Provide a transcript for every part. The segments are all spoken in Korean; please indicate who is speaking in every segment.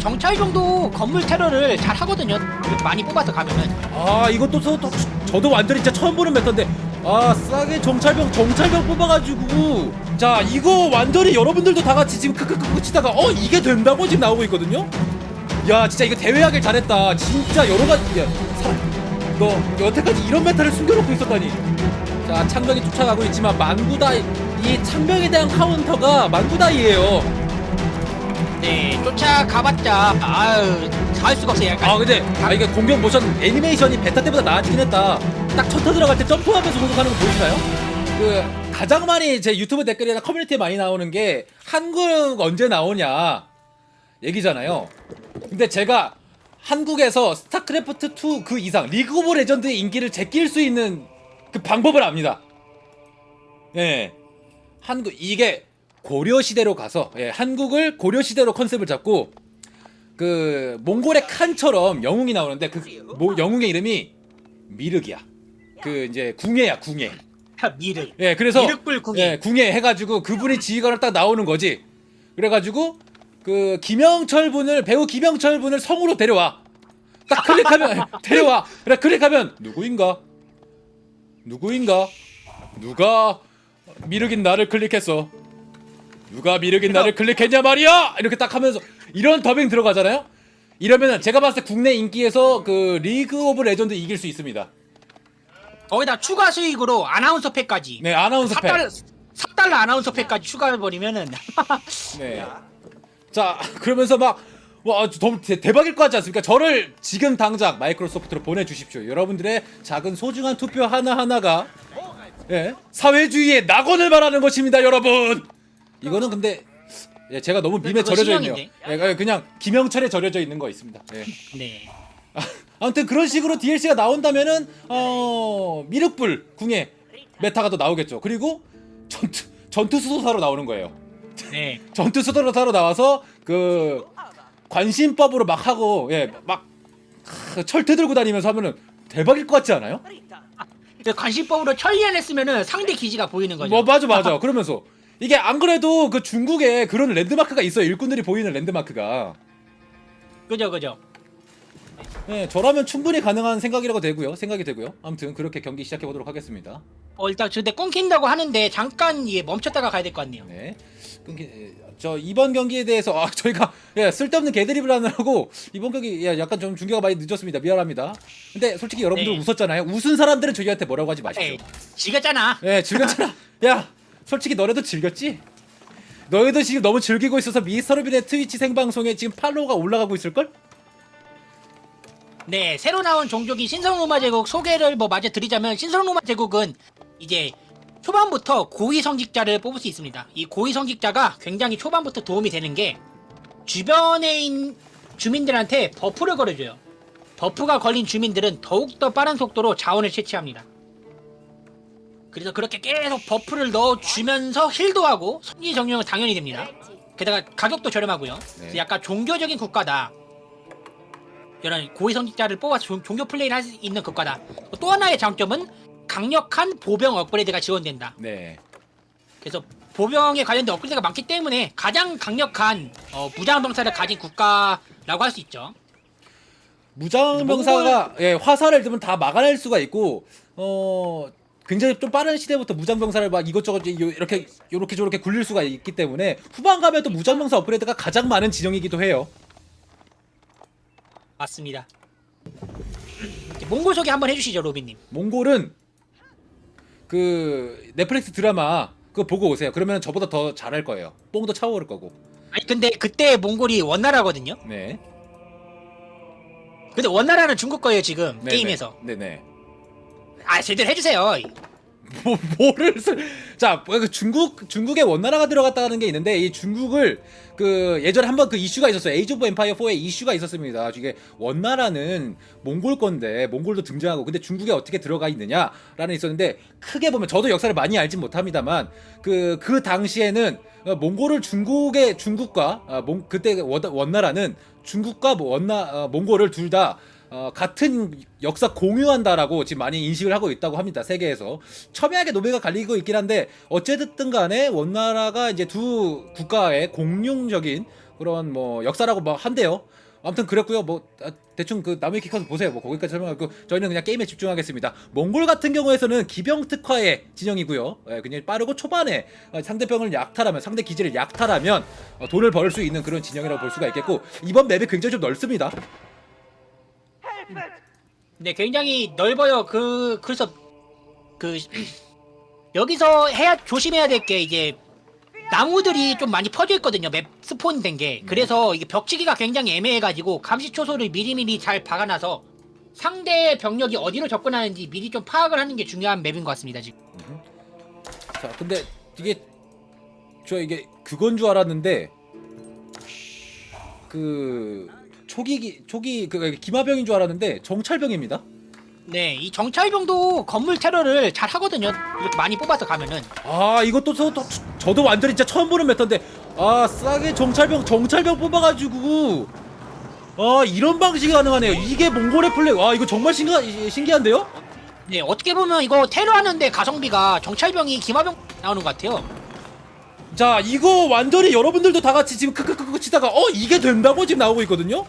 Speaker 1: 정찰병도 건물 테러를 잘 하거든요. 많이 뽑아서 가면은.
Speaker 2: 아 이것도 저, 저, 저도 완전히 진짜 처음 보는 메타인데. 아 싸게 정찰병 정찰병 뽑아가지고. 자 이거 완전히 여러분들도 다 같이 지금 크크크크 치다가 어 이게 된다고 지금 나오고 있거든요? 야 진짜 이거 대회하길 잘했다. 진짜 여러 가지 야, 사, 너 여태까지 이런 메타를 숨겨놓고 있었다니. 자 창병이 쫓아가고 있지만 만구다이 이 창병에 대한 카운터가 만구다이예요
Speaker 1: 네, 쫓아가봤자 아유 할 수가 없어요. 약간
Speaker 2: 아 근데 아 이게 공격 모션 애니메이션이 베타 때보다 나아지긴 했다. 딱 첫터 들어갈 때 점프하면서 공격하는 거 보이시나요? 그 가장 많이 제 유튜브 댓글이나 커뮤니티에 많이 나오는 게 한국 언제 나오냐 얘기잖아요. 근데 제가 한국에서 스타크래프트 2 그 이상 리그 오브 레전드의 인기를 제낄 수 있는 그 방법을 압니다. 예. 한국 이게 고려 시대로 가서 예, 한국을 고려 시대로 컨셉을 잡고 그 몽골의 칸처럼 영웅이 나오는데 그 모- 영웅의 이름이 미륵이야. 그 이제 궁예야 궁예.
Speaker 1: 미륵.
Speaker 2: 예, 그래서
Speaker 1: 미륵불 궁예.
Speaker 2: 예, 궁예 해가지고 그분이 지휘관을 딱 나오는 거지. 그래가지고 그 김영철 분을 배우 김영철 분을 성으로 데려와. 딱 클릭하면 데려와. 그래 클릭하면 누구인가? 누구인가? 누가 미륵인 나를 클릭했어? 누가 미륵인 나를 클릭했냐 말이야! 이렇게 딱 하면서 이런 더빙 들어가잖아요. 이러면은 제가 봤을 때 국내 인기에서 그 리그 오브 레전드 이길 수 있습니다.
Speaker 1: 거기다 추가 수익으로 아나운서 팩까지.
Speaker 2: 네 아나운서 팩.
Speaker 1: 4달러, 4달러 아나운서 팩까지 추가해버리면은
Speaker 2: 네. 자, 그러면서 막, 와, 너무 대, 대박일 것 같지 않습니까? 저를 지금 당장 마이크로소프트로 보내주십시오. 여러분들의 작은 소중한 투표 하나하나가, 예, 사회주의의 낙원을 말하는 것입니다, 여러분! 이거는 근데, 예, 제가 너무 밈에
Speaker 1: 그거
Speaker 2: 절여져 있네요.
Speaker 1: 신형인데?
Speaker 2: 예, 그냥 김영철에 절여져 있는 거 있습니다. 예.
Speaker 1: 네.
Speaker 2: 아무튼 그런 식으로 DLC가 나온다면은, 어, 미륵불 궁에 메타가 또 나오겠죠. 그리고 전투, 전투 수소사로 나오는 거예요.
Speaker 1: 네.
Speaker 2: 전투 수도사로 나와서 그 관심법으로 막 하고 예막 철퇴 들고 다니면서 하면은 대박일 것 같지 않아요?
Speaker 1: 그 관심법으로 천리안 했으면은 상대 기지가 보이는 거죠.
Speaker 2: 뭐 맞아 맞아 그러면서 이게 안 그래도 그 중국에 그런 랜드마크가 있어요 일꾼들이 보이는 랜드마크가
Speaker 1: 그죠 그죠.
Speaker 2: 예 저라면 충분히 가능한 생각이라고 되고요 생각이 되고요 아무튼 그렇게 경기 시작해 보도록 하겠습니다
Speaker 1: 어 일단 근데 끊긴다고 하는데 잠깐 이게 멈췄다가 가야 될 것 같네요.
Speaker 2: 네 끊기 예, 저 이번 경기에 대해서 아 저희가 예 쓸데없는 개드립을 하느라고 이번 경기 예, 약간 좀 중계가 많이 늦었습니다 미안합니다 근데 솔직히 여러분들
Speaker 1: 네.
Speaker 2: 웃었잖아요 웃은 사람들은 저희한테 뭐라고 하지 마십시오
Speaker 1: 에이, 지겼잖아.
Speaker 2: 예, 즐겼잖아. 야, 솔직히 너네도 즐겼지? 너희도 지금 너무 즐기고 있어서 미스터로빈의 트위치 생방송에 지금 팔로우가 올라가고 있을걸?
Speaker 1: 네, 새로 나온 종족인 신성로마 제국 소개를 뭐 마저 드리자면 신성로마 제국은 이제 초반부터 고위 성직자를 뽑을 수 있습니다. 이 고위 성직자가 굉장히 초반부터 도움이 되는 게 주변에 있는 주민들한테 버프를 걸어줘요. 버프가 걸린 주민들은 더욱더 빠른 속도로 자원을 채취합니다. 그래서 그렇게 계속 버프를 넣어주면서 힐도 하고 성지 정령은 당연히 됩니다. 게다가 가격도 저렴하고요. 그래서 약간 종교적인 국가다. 이런 고위 성직자를 뽑아서 종, 종교 플레이를 할 수 있는 국가다. 또 하나의 장점은 강력한 보병 업그레이드가 지원된다.
Speaker 2: 네.
Speaker 1: 그래서 보병에 관련된 업그레이드가 많기 때문에 가장 강력한 어, 무장병사를 가진 국가라고 할 수 있죠.
Speaker 2: 무장 병사가 예, 화살을 들면 다 막아낼 수가 있고 어 굉장히 좀 빠른 시대부터 무장병사를 막 이것저것 이- 이렇게 요렇게 저렇게 굴릴 수가 있기 때문에 후반 가면 또 무장병사 업그레이드가 가장 많은 진영이기도 해요.
Speaker 1: 맞습니다. 몽골 소개 한번 해주시죠, 로빈님.
Speaker 2: 몽골은 그 넷플릭스 드라마 그거 보고 오세요. 그러면 저보다 더 잘할 거예요. 뽕도 차오를 거고.
Speaker 1: 아니 근데 그때 몽골이 원나라거든요.
Speaker 2: 네.
Speaker 1: 근데 원나라는 중국 거예요 지금
Speaker 2: 네,
Speaker 1: 게임에서.
Speaker 2: 네, 네.
Speaker 1: 아 제대로 해주세요.
Speaker 2: 뭐 뭐를 쓸... 자, 그 중국 중국에 원나라가 들어갔다는 게 있는데 이 중국을 그 예전에 한번 그 이슈가 있었어요. 에이즈 오브 엠파이어 4에 이슈가 있었습니다. 이게 원나라는 몽골 건데 몽골도 등장하고 근데 중국에 어떻게 들어가 있느냐라는 있었는데 크게 보면 저도 역사를 많이 알진 못합니다만 그그 당시에는 어, 몽골을 중국의 중국과 아, 몽, 그때 원, 원나라는 중국과 뭐 원나 어, 몽골을 둘 다 어, 같은 역사 공유한다라고 지금 많이 인식을 하고 있다고 합니다 세계에서 첨예하게 노배가 갈리고 있긴 한데 어쨌든 간에 원나라가 이제 두 국가의 공용적인 그런 뭐 역사라고 뭐 한대요. 아무튼 그랬고요. 뭐 아, 대충 그 나무위키 카서 보세요. 뭐 거기까지 설명하고 저희는 그냥 게임에 집중하겠습니다. 몽골 같은 경우에서는 기병 특화의 진영이고요. 예, 그냥 빠르고 초반에 어, 상대병을 약탈하면 상대 기지를 약탈하면 어, 돈을 벌 수 있는 그런 진영이라고 볼 수가 있겠고 이번 맵이 굉장히 좀 넓습니다.
Speaker 1: 네, 굉장히 넓어요. 그 그래서 그 여기서 해야 조심해야 될 게 이제 나무들이 좀 많이 퍼져 있거든요. 맵 스폰 된 게. 그래서 이게 벽치기가 굉장히 애매해가지고 감시 초소를 미리미리 잘 박아놔서 상대 병력이 어디로 접근하는지 미리 좀 파악을 하는 게 중요한 맵인 것 같습니다. 지금.
Speaker 2: 자, 근데 이게 저 이게 그건 줄 알았는데 그 초기 초기 그 기마병인 줄 알았는데 정찰병입니다.
Speaker 1: 네, 이 정찰병도 건물 테러를 잘 하거든요. 이렇게 많이 뽑아서 가면은.
Speaker 2: 아 이것도 저, 저, 저도 완전히 진짜 처음 보는 메타인데 아 싸게 정찰병 정찰병 뽑아가지고 아 이런 방식이 가능하네요. 이게 몽골의 플레이. 와 이거 정말 신기 신기한데요?
Speaker 1: 네, 어떻게 보면 이거 테러 하는데 가성비가 정찰병이 기마병 나오는 것 같아요.
Speaker 2: 자 이거 완전히 여러분들도 다 같이 지금 크크크크 치다가 어 이게 된다고 지금 나오고 있거든요.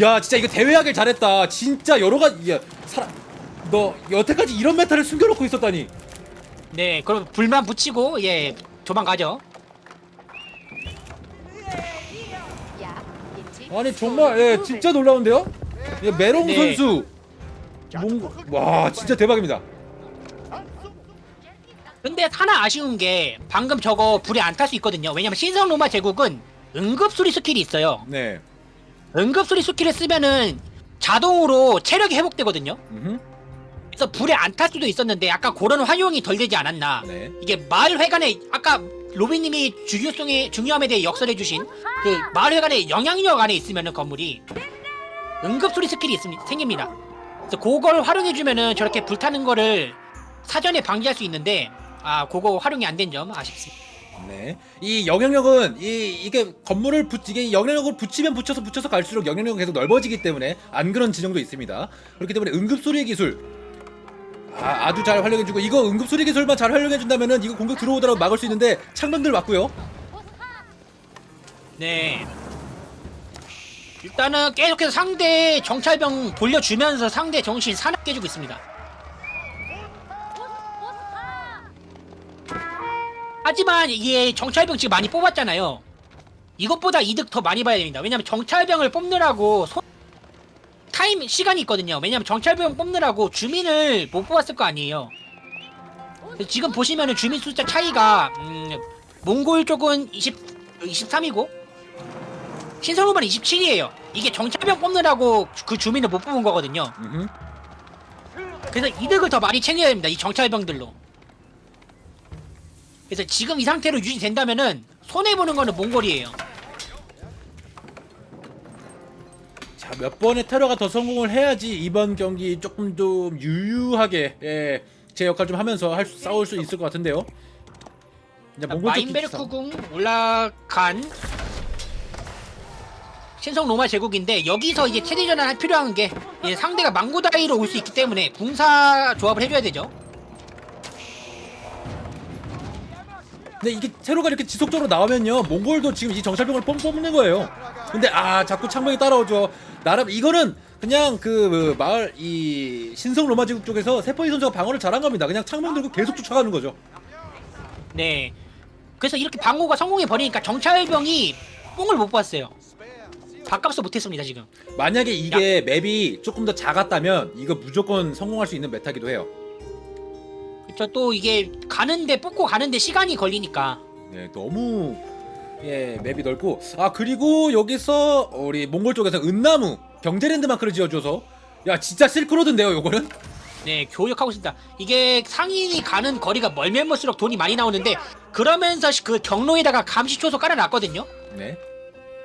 Speaker 2: 야 진짜 이거 대회하길 잘했다. 진짜 여러 가지 야 사람 너 여태까지 이런 메타를 숨겨놓고 있었다니.
Speaker 1: 네, 그럼 불만 붙이고 예 도망가죠.
Speaker 2: 아니 정말 예 진짜 놀라운데요? 예, 메롱
Speaker 1: 네.
Speaker 2: 선수 몽... 와 진짜 대박입니다.
Speaker 1: 근데 하나 아쉬운 게 방금 저거 불에 안탈 수 있거든요. 왜냐면 신성 로마 제국은 응급 수리 스킬이 있어요.
Speaker 2: 네.
Speaker 1: 응급수리 스킬을 쓰면은 자동으로 체력이 회복되거든요.
Speaker 2: 음흠.
Speaker 1: 그래서 불에 안 탈 수도 있었는데 약간 그런 활용이 덜 되지 않았나.
Speaker 2: 네.
Speaker 1: 이게 마을 회관에 아까 로비님이 중요성에 중요함에 대해 역설해 주신 그 마을 회관에 영향력 안에 있으면은 건물이 응급수리 스킬이 있습니다. 생깁니다. 그래서 그걸 활용해 주면은 저렇게 불타는 거를 사전에 방지할 수 있는데 아 그거 활용이 안 된 점 아쉽습니다.
Speaker 2: 네. 이 영향력은 이 이게 건물을 붙 이게 영향력을 붙이면 붙여서 붙여서 갈수록 영향력은 계속 넓어지기 때문에 안 그런 지정도 있습니다. 그렇기 때문에 응급 소리 기술 아, 아주 잘 활용해주고 이거 응급 소리 기술만 잘 활용해준다면은 이거 공격 들어오더라도 막을 수 있는데 창병들 맞고요.
Speaker 1: 네. 일단은 계속해서 상대 정찰병 돌려주면서 상대 정신 사납게 해주고 있습니다. 하지만 이게 정찰병 지금 많이 뽑았잖아요. 이것보다 이득 더 많이 봐야 됩니다. 왜냐면 정찰병을 뽑느라고 손... 타임 시간이 있거든요. 왜냐면 정찰병 뽑느라고 주민을 못 뽑았을 거 아니에요. 지금 보시면은 주민 숫자 차이가 음, 몽골 쪽은 20 23이고 신성로만 27이에요. 이게 정찰병 뽑느라고 그 주민을 못 뽑은 거거든요. 그래서 이득을 더 많이 챙겨야 됩니다. 이 정찰병들로. 그래서 지금 이 상태로 유지된다면은 손해 보는 거는 몽골이에요.
Speaker 2: 자, 몇 번의 테러가 더 성공을 해야지 이번 경기 조금 좀 유유하게 예, 제 역할 좀 하면서 할 수, 싸울 수 있을 것 같은데요. 이제 몽골 쪽
Speaker 1: 마인베르크궁 올라간 신성 로마 제국인데 여기서 이제 체제 전환 필요한 게 이제 상대가 망고다이로 올 수 있기 때문에 궁사 조합을 해줘야 되죠.
Speaker 2: 근데 이게 테러가 이렇게 지속적으로 나오면요 몽골도 지금 이 정찰병을 뽕 뽑는 거예요 근데 아 자꾸 창병이 따라오죠 나름 이거는 그냥 그 마을 이 신성 로마 제국 쪽에서 세포이 선수가 방어를 잘한 겁니다 그냥 창병 들고 계속 쫓아가는 거죠
Speaker 1: 네. 그래서 이렇게 방어가 성공해 버리니까 정찰병이 뽕을 못 봤어요. 밥값도 못했습니다 지금.
Speaker 2: 만약에 이게 맵이 조금 더 작았다면 이거 무조건 성공할 수 있는 메타기도 해요
Speaker 1: 그쵸 또 이게 가는데 뽑고 가는데 시간이 걸리니까.
Speaker 2: 네 너무 예 맵이 넓고 아 그리고 여기서 우리 몽골 쪽에서 은나무 경제 랜드 마크를 지어줘서 야 진짜 실크로드인데요 요거는
Speaker 1: 네 교역하고 있습니다. 이게 상인이 가는 거리가 멀면 멀수록 돈이 많이 나오는데 그러면서 그 경로에다가 감시 초소 깔아놨거든요.
Speaker 2: 네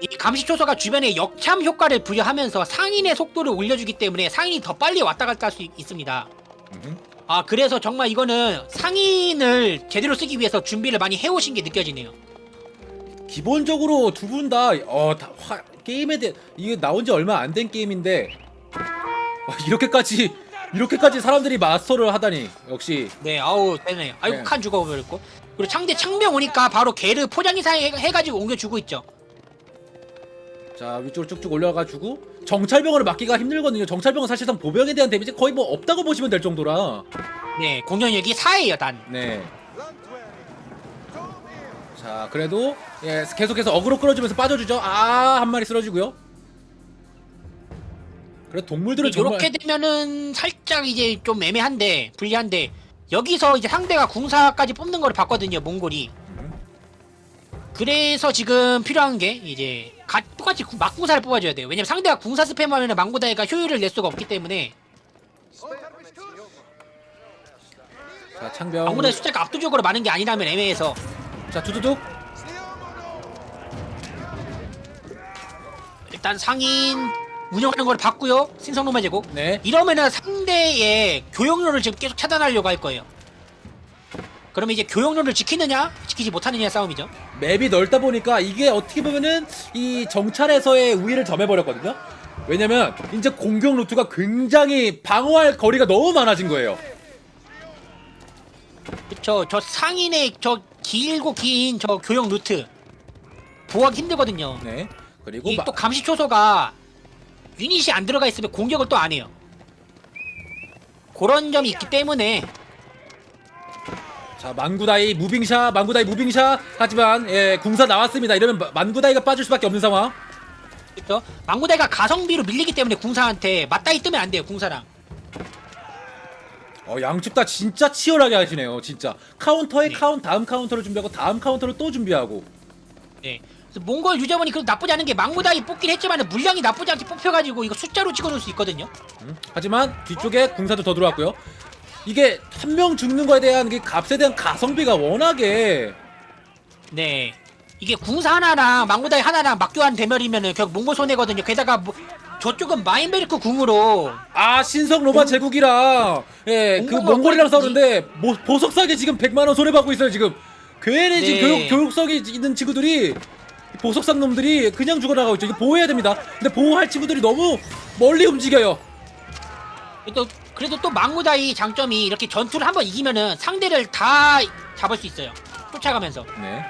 Speaker 1: 이 감시 초소가 주변에 역참 효과를 부여하면서 상인의 속도를 올려주기 때문에 상인이 더 빨리 왔다 갔다 할 수 있습니다.
Speaker 2: 음흠.
Speaker 1: 아 그래서 정말 이거는 상인을 제대로 쓰기 위해서 준비를 많이 해오신 게 느껴지네요.
Speaker 2: 기본적으로 두 분 다 어, 다 화, 게임에 대해 이게 나온 지 얼마 안 된 게임인데 와, 이렇게까지 이렇게까지 사람들이 마스터를 하다니 역시
Speaker 1: 네, 아우 되네요. 아이고
Speaker 2: 네.
Speaker 1: 칸 죽어버렸고. 그리고 상대 창병 오니까 바로 개를 포장이사 해- 해가지고 옮겨주고 있죠.
Speaker 2: 자 위쪽으로 쭉쭉 올라가지고 정찰병으로 막기가 힘들거든요. 정찰병은 사실상 보병에 대한 데미지 거의 뭐 없다고 보시면 될 정도라.
Speaker 1: 네, 공격력이 4예요, 단.
Speaker 2: 네. 자 그래도 예 계속해서 어그로 끌어주면서 빠져주죠. 아 한 마리 쓰러지고요. 그래 동물들은 정말
Speaker 1: 이렇게 되면은 살짝 이제 좀 애매한데 불리한데 여기서 이제 상대가 궁사까지 뽑는 걸 봤거든요 몽골이 그래서 지금 필요한 게 이제 가- 똑같이 구- 막궁사를 뽑아줘야 돼요. 왜냐면 상대가 궁사 스팸하면 망고다이가 효율을 낼 수가 없기 때문에.
Speaker 2: 자 창병.
Speaker 1: 망고다이 숫자가 압도적으로 많은 게 아니라면 애매해서.
Speaker 2: 자 두두둑.
Speaker 1: 일단 상인 운영하는 걸 봤고요. 신성로마 제국.
Speaker 2: 네.
Speaker 1: 이러면은 상대의 교역료를 지금 계속 차단하려고 할 거예요 그러면 이제 교역료를 지키느냐 지키지 못하느냐 싸움이죠
Speaker 2: 맵이 넓다 보니까 이게 어떻게 보면은 이 정찰에서의 우위를 점해버렸거든요. 왜냐면 이제 공격 루트가 굉장히 방어할 거리가 너무 많아진 거예요.
Speaker 1: 그쵸 저 상인의 저 길고 긴 저 교역 루트 보호하기 힘들거든요
Speaker 2: 네. 그리고
Speaker 1: 이
Speaker 2: 마-
Speaker 1: 또 감시 초소가 유닛이 안 들어가 있으면 공격을 또 안 해요 그런 점이 있기 때문에
Speaker 2: 자 만구다이 무빙샷, 만구다이 무빙샷. 하지만 예 궁사 나왔습니다. 이러면 마- 만구다이가 빠질 수밖에 없는 상황.
Speaker 1: 그쵸 망구대가 가성비로 밀리기 때문에 궁사한테 맞다이 뜨면 안 돼요 궁사랑
Speaker 2: 어 양측 다 진짜 치열하게 하시네요. 진짜 카운터에
Speaker 1: 네.
Speaker 2: 카운 다음 카운터를 준비하고 다음 카운터를 또 준비하고.
Speaker 1: 네. 그래서 몽골 유저분이 그래도 나쁘지 않은 게 망구다이 뽑긴 했지만 물량이 나쁘지 않게 뽑혀가지고 이거 숫자로 찍어놓을 수 있거든요
Speaker 2: 음, 하지만 뒤쪽에 궁사도 더 들어왔고요. 이게 한 명 죽는 거에 대한 그 값에 대한 가성비가 워낙에
Speaker 1: 네. 이게 궁사 하나랑 망구다이 하나랑 막교환 대멸이면은 결국 몽골 손해거든요. 게다가 뭐 저쪽은 마인베르크 궁으로
Speaker 2: 아 신성 로마 제국이랑 예그
Speaker 1: 공부가
Speaker 2: 몽골이랑. 싸우는데 뭐 보석 사게 지금 100만 원 손해 받고 있어요 지금 괜히 지금
Speaker 1: 네.
Speaker 2: 교육 교육성이 있는 친구들이 보석상 놈들이 그냥 죽어나가고 있죠 이거 보호해야 됩니다 근데 보호할 친구들이 너무 멀리 움직여요
Speaker 1: 또 그래도 또 망구다이 장점이 이렇게 전투를 한번 이기면은 상대를 다 잡을 수 있어요. 쫓아가면서.
Speaker 2: 네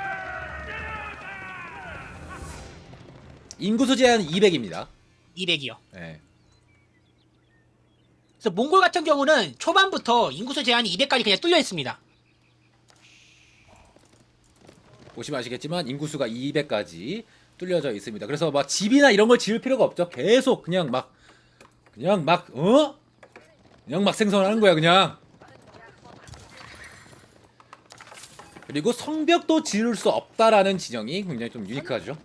Speaker 2: 인구수 제한 200입니다
Speaker 1: 200이요.
Speaker 2: 예
Speaker 1: 그래서 몽골 같은 경우는 초반부터 인구수 제한이 200까지 그냥 뚫려 있습니다.
Speaker 2: 보시면 아시겠지만 인구수가 200까지 뚫려져 있습니다. 그래서 막 집이나 이런 걸 지을 필요가 없죠. 계속 그냥 막 그냥 막 어? 그냥 막 생성하는 거야 그냥. 그리고 성벽도 지을 수 없다라는 지형이 굉장히 좀 유니크하죠.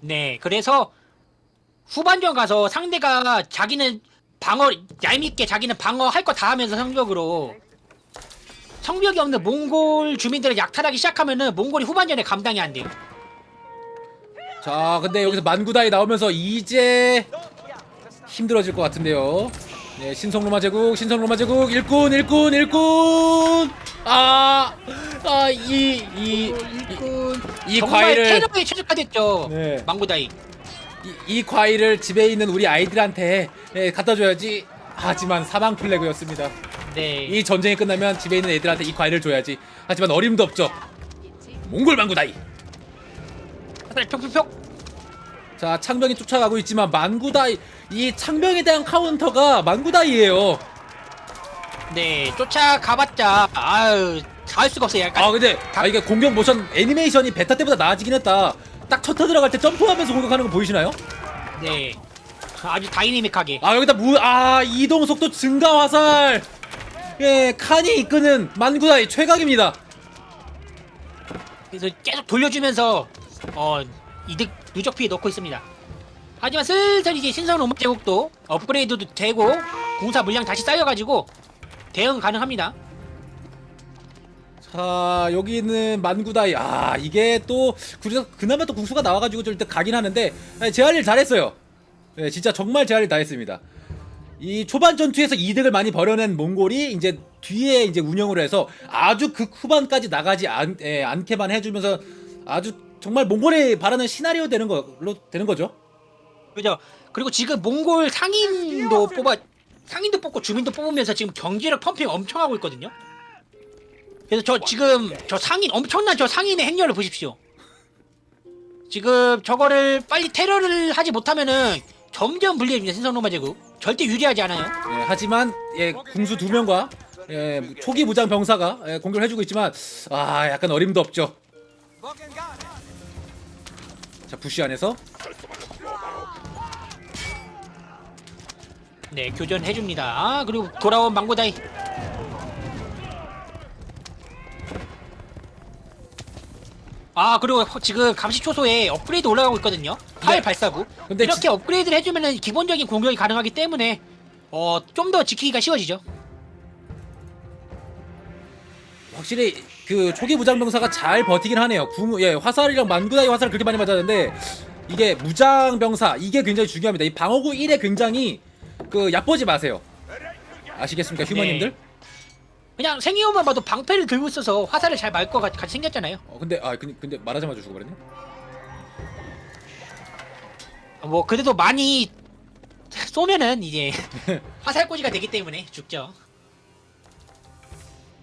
Speaker 1: 네. 그래서 후반전 가서 상대가 자기는 방어 얄밉게 자기는 방어할 거 다 하면서 성벽으로 성벽이 없는 몽골 주민들을 약탈하기 시작하면은 몽골이 후반전에 감당이 안 돼요.
Speaker 2: 자, 근데 여기서 만구다이 나오면서 이제 힘들어질 것 같은데요. 네, 신성 로마 제국, 신성 로마 제국, 일꾼, 일꾼, 일꾼. 아, 아, 이, 이,
Speaker 1: 일꾼
Speaker 2: 이
Speaker 1: 정말
Speaker 2: 과일을
Speaker 1: 테러에 최적화됐죠.
Speaker 2: 네.
Speaker 1: 망고다이.
Speaker 2: 이, 이 과일을 집에 있는 우리 아이들한테 예, 갖다 줘야지. 하지만 사망 플래그였습니다.
Speaker 1: 네.
Speaker 2: 이 전쟁이 끝나면 집에 있는 애들한테 이 과일을 줘야지. 하지만 어림도 없죠. 몽골 망구다이. 자, 창병이 쫓아가고 있지만 만구다이 이 창병에 대한 카운터가 만구다이예요.
Speaker 1: 네. 쫓아가봤자 아유 다할 수가 없어요. 약간
Speaker 2: 아 근데 아 이게 공격 모션 애니메이션이 베타 때보다 나아지긴 했다. 딱 첫타 들어갈 때 점프하면서 공격하는 거 보이시나요?
Speaker 1: 네. 아주 다이내믹하게.
Speaker 2: 아 여기다 무아 이동 속도 증가 화살. 예 칸이 이끄는 만구다이 최강입니다.
Speaker 1: 그래서 계속 돌려주면서 어 이득 누적 피해 넣고 있습니다. 하지만 슬슬 이제 신성 로마 제국도 업그레이드도 되고 공사 물량 다시 쌓여가지고 대응 가능합니다.
Speaker 2: 자 여기 있는 만구다이 아 이게 또 그래서 그나마 또 국수가 나와가지고 좀 일단 가긴 하는데 제 할 일 잘했어요. 예 진짜 정말 제 할 일 다 했습니다. 이 초반 전투에서 이득을 많이 벌여낸 몽골이 이제 뒤에 이제 운영을 해서 아주 극 후반까지 나가지 않, 예, 않게만 해주면서 아주 정말 몽골이 바라는 시나리오 되는 걸로 되는 거죠.
Speaker 1: 그죠? 그리고 지금 몽골 상인도 뽑아 상인도 뽑고 주민도 뽑으면서 지금 경제력 펌핑 엄청 하고 있거든요. 그래서 저 지금 저 상인 엄청난 저 상인의 행렬을 보십시오. 지금 저거를 빨리 테러를 하지 못하면은 점점 불리해집니다 신성로마 제국 절대 유리하지 않아요
Speaker 2: 예, 하지만 예, 궁수 두 명과 예, 초기 무장 병사가 예, 공격을 해주고 있지만 아 약간 어림도 없죠. 자 부시 안에서
Speaker 1: 네 교전해줍니다 아, 그리고 돌아온 망고다이 아 그리고 허- 지금 감시초소에 업그레이드 올라가고 있거든요 파일
Speaker 2: 네.
Speaker 1: 발사구
Speaker 2: 근데
Speaker 1: 이렇게
Speaker 2: 지-
Speaker 1: 업그레이드를 해주면은 기본적인 공격이 가능하기 때문에 어 좀 더 지키기가 쉬워지죠
Speaker 2: 확실히 그 초기 무장 병사가 잘 버티긴 하네요. 궁, 예, 화살이랑 만구다이 화살을 그렇게 많이 맞았는데 이게 무장 병사 이게 굉장히 중요합니다. 이 방어구 1에 굉장히 그 얕보지 마세요. 아시겠습니까, 휴머님들?
Speaker 1: 네. 그냥 생이오만 봐도 방패를 들고 있어서 화살을 잘말것 같이 생겼잖아요
Speaker 2: 어, 근데 아 근데, 근데 말하자마자 죽어버렸네.
Speaker 1: 뭐 그래도 많이 쏘면은 이제 화살꽂이가 되기 때문에 죽죠.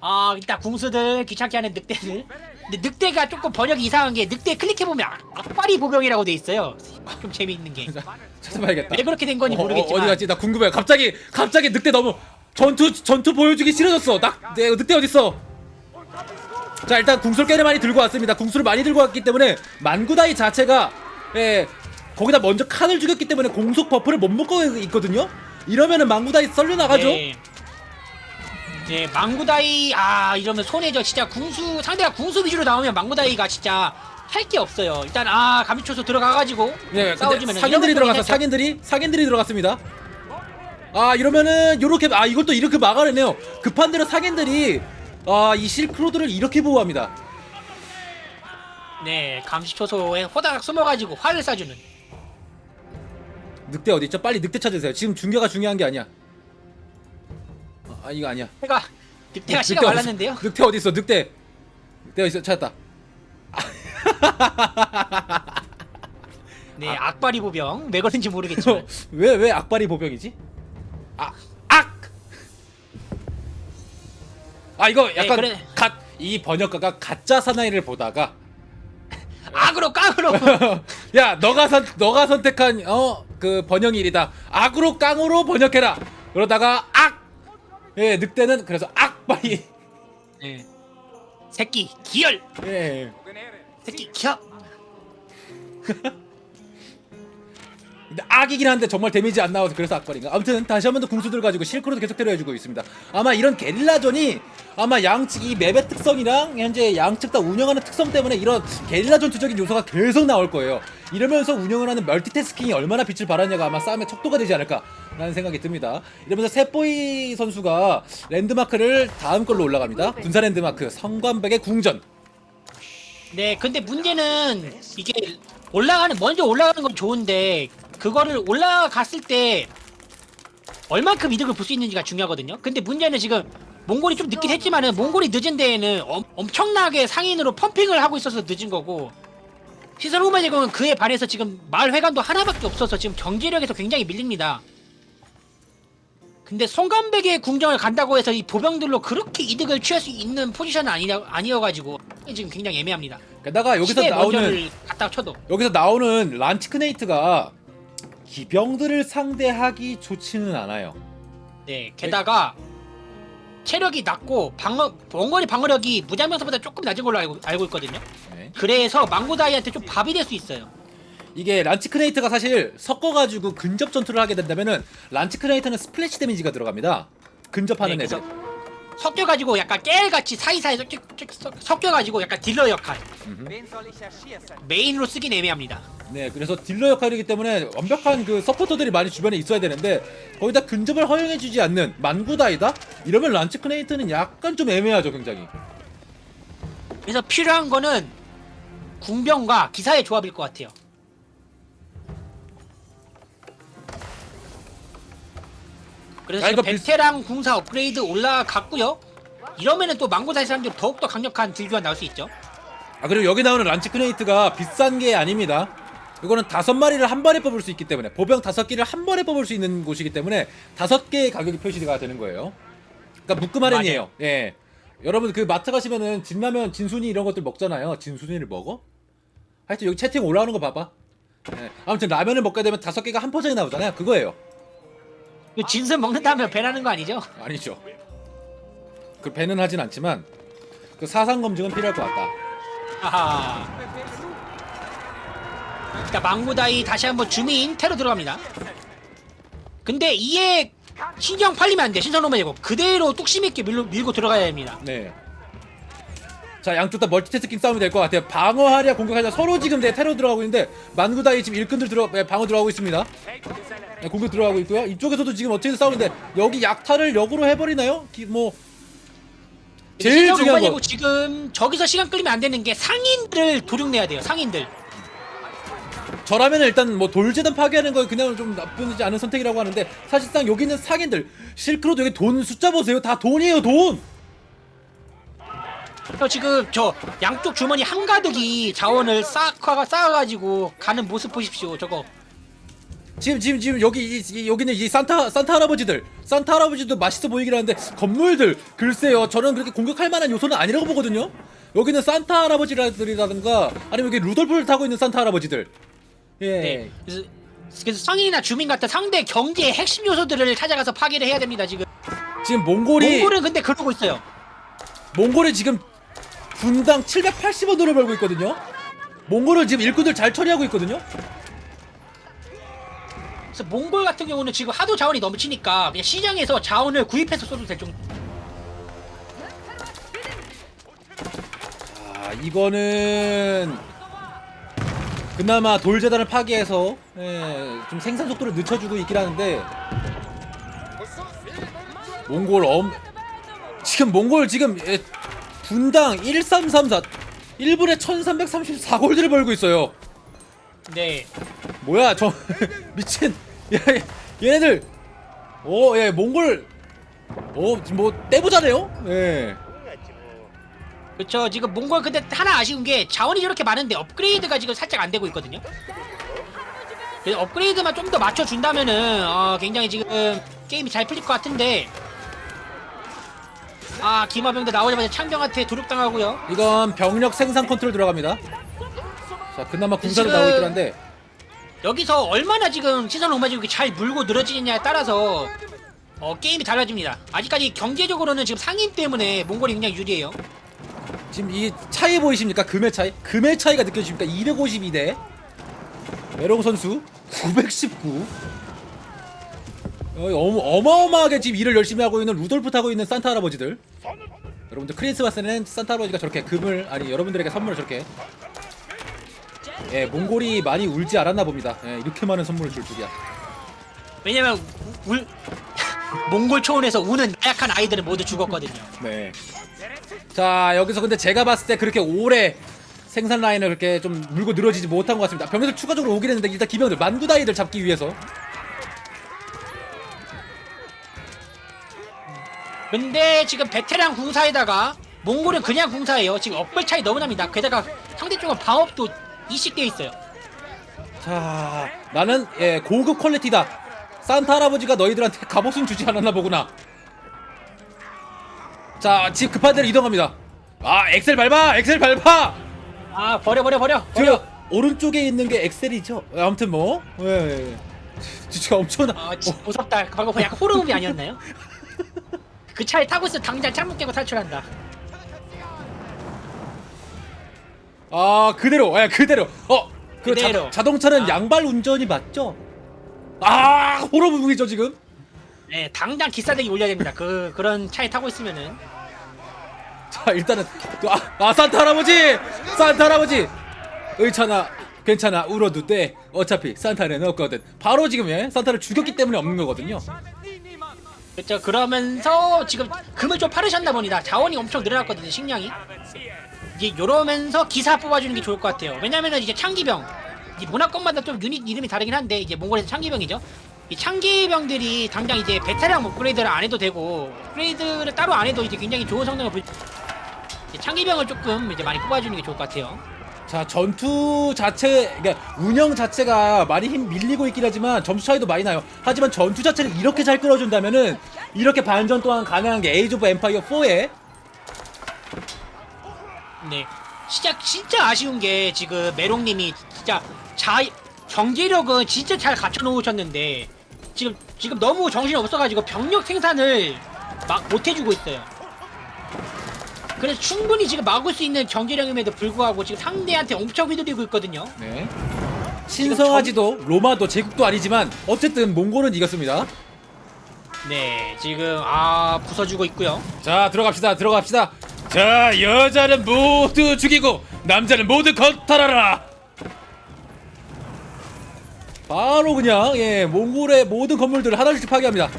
Speaker 1: 아 일단 궁수들 귀찮게 하는 늑대들. 근데 늑대가 조금 번역이 이상한 게 늑대 클릭해 보면 악바리 보병이라고 돼 있어요. 좀 재미있는 게.
Speaker 2: 찾아봐야겠다.
Speaker 1: 왜 그렇게 된 건지
Speaker 2: 어, 어,
Speaker 1: 모르겠지만
Speaker 2: 어 디 갔지? 나 궁금해. 갑자기 갑자기 늑대 너무 전투 전투 보여주기 싫어졌어. 나내 늑대 어디 있어? 자 일단 궁수를 꽤 많이 들고 왔습니다. 궁수를 많이 들고 왔기 때문에 만구다이 자체가 예 거기다 먼저 칸을 죽였기 때문에 공속 버프를 못 먹고 있거든요. 이러면은 만구다이 썰려 나가죠.
Speaker 1: 네. 네, 망구다이 아 이러면 손해죠. 진짜 궁수 상대가 궁수 위주로 나오면 망구다이가 진짜 할 게 없어요. 일단 아 감미초소 들어가가지고
Speaker 2: 예, 근데
Speaker 1: 싸워주면
Speaker 2: 상인들이 들어가서 상인들이 상인들이 들어갔습니다. 아 이러면은 요렇게 아 이것도 이렇게 막아내네요. 급한 대로 상인들이 아이 실크로드를 이렇게 보호합니다.
Speaker 1: 네 감시초소에 호다닥 숨어가지고 화를 쏴주는
Speaker 2: 늑대 어디 있죠? 빨리 늑대 찾으세요. 지금 중계가 중요한 게 아니야. 아, 아, 이거 아니야.
Speaker 1: 해가 늑대가 씨가
Speaker 2: 늑대 어디-
Speaker 1: 말랐는데요.
Speaker 2: 늑대 어디 있어? 늑대. 늑대 어디 있어? 찾았다.
Speaker 1: 네 악바리 보병 왜 그런지 모르겠지만
Speaker 2: 왜왜 악바리 보병이지? 아 악. 아 이거 약간
Speaker 1: 네, 그래.
Speaker 2: 갓 이 번역가가 가짜 사나이를 보다가
Speaker 1: 악으로 깡으로
Speaker 2: 야 너가 선 너가 선택한 어 그 번역 일이다 악으로 깡으로 번역해라 그러다가 악 예 늑대는 그래서 악바리.
Speaker 1: 네. 새끼 기열.
Speaker 2: 예.
Speaker 1: 새끼
Speaker 2: 근데 악이긴 한데 정말 데미지 안 나와서 그래서 악바리인가? 아무튼 다시 한 번 더 궁수들 가지고 실크로도 계속 테러해주고 있습니다. 아마 이런 게릴라전이 아마 양측 이 맵의 특성이랑 현재 양측 다 운영하는 특성 때문에 이런 게릴라 전투적인 요소가 계속 나올 거예요. 이러면서 운영을 하는 멀티태스킹이 얼마나 빛을 발하냐가 아마 싸움의 척도가 되지 않을까 라는 생각이 듭니다. 이러면서 세보이 선수가 랜드마크를 다음 걸로 올라갑니다. 군사 랜드마크 성관백의 궁전.
Speaker 1: 네 근데 문제는 이게 올라가는 먼저 올라가는 건 좋은데 그거를 올라갔을 때 얼만큼 이득을 볼 수 있는지가 중요하거든요. 근데 문제는 지금 몽골이 좀 늦긴 했지만은 몽골이 늦은 데에는 엄, 엄청나게 상인으로 펌핑을 하고 있어서 늦은 거고 시설 후마 제공은 그에 반해서 지금 마을 회관도 하나밖에 없어서 지금 경제력에서 굉장히 밀립니다. 근데 송간백의 궁정을 간다고 해서 이 보병들로 그렇게 이득을 취할 수 있는 포지션은 아니라, 아니어가지고 지금 굉장히 애매합니다.
Speaker 2: 게다가 여기서
Speaker 1: 시대
Speaker 2: 나오는
Speaker 1: 갖다 쳐도.
Speaker 2: 여기서 나오는 란치크네이트가 기병들을 상대하기 좋지는 않아요.
Speaker 1: 네 게다가 체력이 낮고 방어 원거리 방어력이 무장병사보다 조금 낮은 걸로 알고, 알고 있거든요.
Speaker 2: 네.
Speaker 1: 그래서 망고다이한테 좀 밥이 될 수 있어요.
Speaker 2: 이게 란치크네이트가 사실 섞어가지고 근접 전투를 하게 된다면은 란치크네이트는 스플래시 데미지가 들어갑니다. 근접하는
Speaker 1: 네,
Speaker 2: 애들.
Speaker 1: 그래서 섞여가지고 약간 깨알같이 사이사이 섞여, 섞여- 섞여가지고 약간 딜러 역할? 메인으로 쓰긴 애매합니다.
Speaker 2: 네, 그래서 딜러 역할이기 때문에 완벽한 그 서포터들이 많이 주변에 있어야 되는데 거기다 근접을 허용해주지 않는 만구다이다? 이러면 란치 크네이트는 약간 좀 애매하죠, 굉장히.
Speaker 1: 그래서 필요한 거는 궁병과 기사의 조합일 것 같아요. 그래서
Speaker 2: 야,
Speaker 1: 지금
Speaker 2: 이거 비슷-
Speaker 1: 베테랑 궁사 업그레이드 올라갔고요. 이러면은 또 망고사의 사람들 더욱더 강력한 딜교환 나올 수 있죠.
Speaker 2: 아 그리고 여기 나오는 란치 크네이트가 비싼 게 아닙니다. 이거는 다섯 마리를 한 번에 뽑을 수 있기 때문에 보병 다섯 개를 한 번에 뽑을 수 있는 곳이기 때문에 다섯 개의 가격이 표시가 되는 거예요. 그러니까 묶음 할인이에요. 예. 여러분 그 마트 가시면은 진라면 진순이 이런 것들 먹잖아요. 진순이를 먹어? 하여튼 여기 채팅 올라오는 거 봐봐. 예. 아무튼 라면을 먹게 되면 다섯 개가 한 포장이 나오잖아요. 그거예요.
Speaker 1: 그 진순 먹는다면 배나는 거 아니죠?
Speaker 2: 아니죠. 그 배는 하진 않지만 그 사상 검증은 필요할 것 같다.
Speaker 1: 아하. 자 망구다이 다시 한번 주민 테러 들어갑니다. 근데 이에 신경 팔리면 안 돼. 신선로만 제곱 그대로 뚝심 있게 밀고, 밀고 들어가야 됩니다.
Speaker 2: 네. 자 양쪽 다 멀티태스킹 싸움이 될 것 같아요. 방어하랴 공격하랴 서로 지금 내 테러 들어가고 있는데 만구다이 지금 일꾼들 들어 네, 방어 들어가고 있습니다. 네, 공격 들어가고 있고요. 이쪽에서도 지금 어떻게든 싸우는데 여기 약탈을 역으로 해버리나요? 기, 뭐 제일 중요한 거
Speaker 1: 제곱 지금 저기서 시간 끌리면 안 되는 게 상인들을 도륙내야 돼요. 상인들.
Speaker 2: 저라면 일단 뭐 돌재단 파괴하는 거 그냥 좀 나쁘지 않은 선택이라고 하는데 사실상 여기 있는 상인들 실크로드 여기 돈 숫자 보세요. 다 돈이에요 돈.
Speaker 1: 저 지금 저 양쪽 주머니 한가득이 자원을 쌓아 쌓아가지고 가는 모습 보십시오. 저거.
Speaker 2: 지금 지금 지금 여기 이, 이- 여기는 이 산타 산타 할아버지들 산타 할아버지도 맛있어 보이긴 하는데 건물들 글쎄요 저는 그렇게 공격할 만한 요소는 아니라고 보거든요 여기는 산타 할아버지들이라든가 아니면 여기 루돌프를 타고 있는 산타 할아버지들 예
Speaker 1: 네. 그래서, 그래서 상인이나 주민 같은 상대 경제의 핵심 요소들을 찾아가서 파괴를 해야 됩니다. 지금.
Speaker 2: 지금 몽골이
Speaker 1: 몽골은 근데 그러고 있어요.
Speaker 2: 몽골이 지금 분당 780원 돈을 벌고 있거든요 몽골은 지금 일꾼들 잘 처리하고 있거든요
Speaker 1: 그래서 몽골 같은 경우는 지금 하도 자원이 넘치니까 그냥 시장에서 자원을 구입해서 써도 될 정도.
Speaker 2: 아 이거는 그나마 돌재단을 파괴해서 예, 좀 생산 속도를 늦춰주고 있긴 하는데 몽골 엄 지금 몽골 지금 예, 분당 1334 1분에 1334골드를 벌고 있어요
Speaker 1: 네.
Speaker 2: 뭐야 저 미친 야, 야, 얘네들 오 예 몽골 오 뭐 떼보자네요 예
Speaker 1: 그렇죠. 지금 몽골 근데 하나 아쉬운 게 자원이 저렇게 많은데 업그레이드가 지금 살짝 안 되고 있거든요. 그래서 업그레이드만 좀 더 맞춰준다면은 어, 굉장히 지금 게임이 잘 풀릴 것 같은데 아 기마병도 나오자마자 창병한테 도륙당하고요.
Speaker 2: 이건 병력 생산 컨트롤 들어갑니다. 자, 그나마 군사도
Speaker 1: 지금-
Speaker 2: 나오고 있긴 한데
Speaker 1: 여기서 얼마나 지금 시선 오마지국이 잘 물고 늘어지느냐에 따라서 어, 게임이 달라집니다. 아직까지 경제적으로는 지금 상인 때문에 몽골이 굉장히 유리해요.
Speaker 2: 지금 이 차이 보이십니까? 금의 차이? 금의 차이가 느껴집니까? 252대 메롱 선수 919. 어, 어마- 어마어마하게 지금 일을 열심히 하고 있는 루돌프 타고 있는 산타 할아버지들. 여러분들 크리스마스는 산타 할아버지가 저렇게 금을 아니 여러분들에게 선물을 저렇게 예 몽골이 많이 울지 않았나 봅니다. 예, 이렇게 많은 선물을 줄 줄이야.
Speaker 1: 왜냐면 우- 울 몽골 초원에서 우는 나약한 아이들은 모두 죽었거든요.
Speaker 2: 네. 자 여기서 근데 제가 봤을 때 그렇게 오래 생산 라인을 그렇게 좀 물고 늘어지지 못한 것 같습니다. 병력들 추가적으로 오긴 했는데 일단 기병들 만구다이들 잡기 위해서
Speaker 1: 근데 지금 베테랑 궁사에다가 몽골은 그냥 궁사예요. 지금 업글 차이 너무 납니다. 게다가 상대 쪽은 방업도 이식되어 있어요.
Speaker 2: 자 나는 예 고급 퀄리티다. 산타 할아버지가 너희들한테 갑옷은 주지 않았나 보구나. 자 지금 급한 대로 이동합니다. 아 엑셀 밟아 엑셀 밟아.
Speaker 1: 아 버려 버려 버려 버려.
Speaker 2: 저 오른쪽에 있는 게 엑셀이죠. 아무튼 뭐 예. 예. 진짜 엄청나.
Speaker 1: 아 무섭다. 방금 약간 호르몬이 아니었나요? 그 차에 타고 있어 당장 창문 깨고 탈출한다.
Speaker 2: 아 그대로 예 그대로 어그
Speaker 1: 그대로.
Speaker 2: 자 동차는
Speaker 1: 아.
Speaker 2: 양발 운전이 맞죠? 아 호러 부분이죠 지금
Speaker 1: 네, 당장 기사대기 올려야 됩니다. 그 그런 차에 타고 있으면은
Speaker 2: 자 일단은 또 아, 아 산타 할아버지 산타 할아버지 의찬아 괜찮아 울어도 돼 어차피 산타는 없거든 바로 지금 예 산타를 죽였기 때문에 없는 거거든요
Speaker 1: 그렇죠. 그러면서 지금 금을 좀 파르셨나 봅니다. 자원이 엄청 늘어났거든요. 식량이. 이제 요러면서 기사 뽑아주는 게 좋을 것 같아요. 왜냐면은 이제 창기병 이 문화권마다 좀 유닛 이름이 다르긴 한데 이제 몽골에서 창기병이죠. 이 창기병들이 당장 이제 베테랑 업그레이드를 안 해도 되고 업그레이드를 따로 안 해도 이제 굉장히 좋은 성능을 보여. 창기병을 조금 이제 많이 뽑아주는 게 좋을 것 같아요.
Speaker 2: 자 전투 자체 그러니까 운영 자체가 많이 힘 밀리고 있긴 하지만 점수 차이도 많이 나요 하지만 전투 자체를 이렇게 잘 끌어준다면은 이렇게 반전 또한 가능한 게 에이즈 오브 엠파이어 4에
Speaker 1: 네. 진짜 진짜 아쉬운 게 지금 메롱님이 진짜 자 경제력은 진짜 잘 갖춰 놓으셨는데 지금 지금 너무 정신 없어가지고 병력 생산을 막 못 해주고 있어요. 그래서 충분히 지금 막을 수 있는 경제력임에도 불구하고 지금 상대한테 엄청 휘둘리고 있거든요.
Speaker 2: 네. 신성하지도 로마도 제국도 아니지만 어쨌든 몽골은 이겼습니다.
Speaker 1: 네, 지금 아 부서지고 있고요.
Speaker 2: 자 들어갑시다 들어갑시다. 자 여자는 모두 죽이고 남자는 모두 건탈하라. 바로 그냥 예 몽골의 모든 건물들을 하나씩 파괴합니다.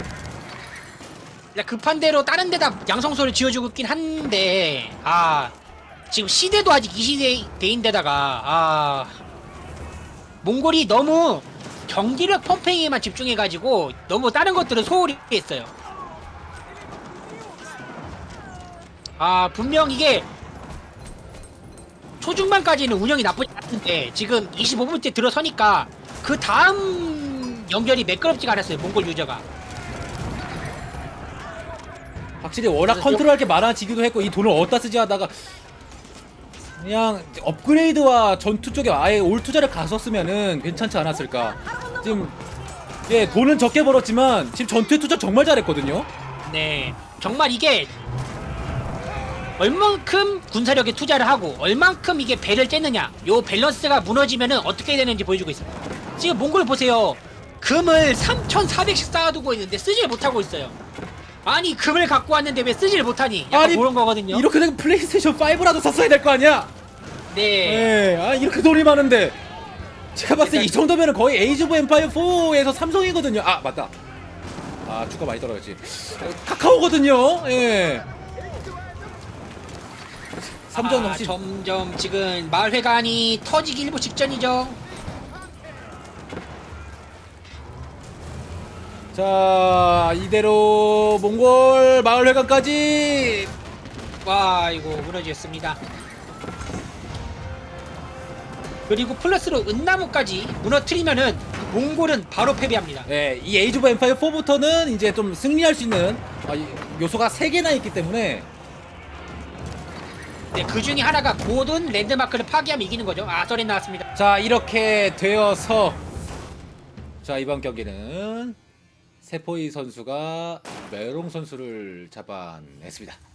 Speaker 1: 급한 대로 다른 데다 양성소를 지어주고 있긴 한데 아 지금 시대도 아직 이 시대인데다가 아 몽골이 너무 경기력 펌핑에만 집중해가지고 너무 다른 것들은 소홀히 했어요. 아 분명 이게 초중반까지는 운영이 나쁘지 않은데 지금 25분째 들어서니까 그 다음 연결이 매끄럽지가 않았어요 몽골 유저가.
Speaker 2: 확실히 워낙 컨트롤할 게 많아지기도 했고 이 돈을 어디다 쓰지 하다가 그냥 업그레이드와 전투 쪽에 아예 올 투자를 갔었으면은 괜찮지 않았을까. 지금 예 돈은 적게 벌었지만 지금 전투에 투자 정말 잘했거든요.
Speaker 1: 네, 정말 이게 얼만큼 군사력에 투자를 하고 얼만큼 이게 배를 쬐느냐 요 밸런스가 무너지면은 어떻게 되는지 보여주고 있습니다. 지금 몽골 보세요. 금을 3,400씩 쌓아두고 있는데 쓰질 못하고 있어요. 아니 금을 갖고 왔는데 왜 쓰질 못하니? 약간
Speaker 2: 아니,
Speaker 1: 그런 거거든요.
Speaker 2: 이렇게 되면 플레이스테이션 5라도 샀어야 될 거 아니야?
Speaker 1: 네.
Speaker 2: 예, 아 이렇게 돈이 많은데 제가 봤을 때 이 정도면은 거의 에이즈 오브 엠파이어 4에서 삼성이거든요. 아 맞다. 아 주가 많이 떨어졌지. 어, 카카오거든요. 예. 삼전
Speaker 1: 아,
Speaker 2: 혹시
Speaker 1: 점점 지금 마을 회관이 터지기 일부 직전이죠.
Speaker 2: 자 이대로 몽골 마을 회관까지
Speaker 1: 와 이거 무너졌습니다. 그리고 플러스로 은나무까지 무너뜨리면은 몽골은 바로 패배합니다.
Speaker 2: 예, 이 에이즈 오브 엠파이어 4부터는 이제 좀 승리할 수 있는 아, 이 요소가 3개나 있기 때문에
Speaker 1: 네, 그 중에 하나가 고든 랜드마크를 파괴하면 이기는 거죠. 아, 썰이 나왔습니다.
Speaker 2: 자 이렇게 되어서 자 이번 경기는 세포이 선수가 메롱 선수를 잡아냈습니다.